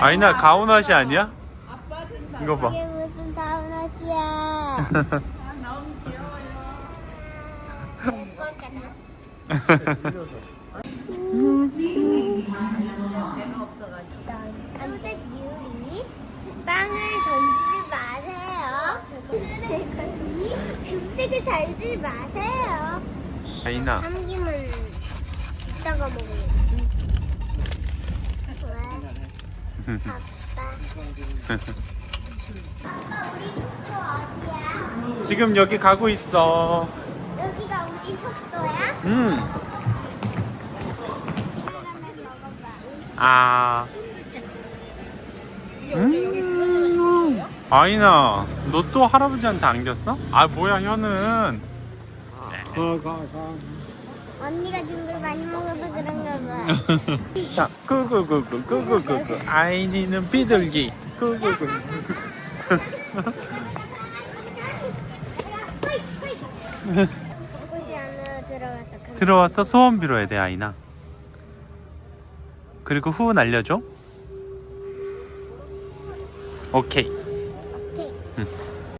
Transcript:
아이나 가온 옷이 아니야? 이거 봐. 이게 무슨 다운 옷이야? 아무튼 유리 빵을 던지지 마세요. 이 음식을 달지 마세요. 아이나. 삼김은 이따가 먹어요. 아빠. 아빠 우리 숙소 어디야? 지금 여기 가고 있어. 여기가 우리 숙소야? 음. 먹어봐. 아. 음. 아이나, 너 또 할아버지한테 안겼어? 아 뭐야 현은. 언니가 준 걸 많이 먹어서 그런가 봐. 자, 구구구구 구구구구. 아이니는 비둘기. 구구구. 곳이 안으로 들어가서 그 들어왔어 소원 빌어야 돼 아이나. 그리고 후은 알려줘. 오케이. 오케이. 응.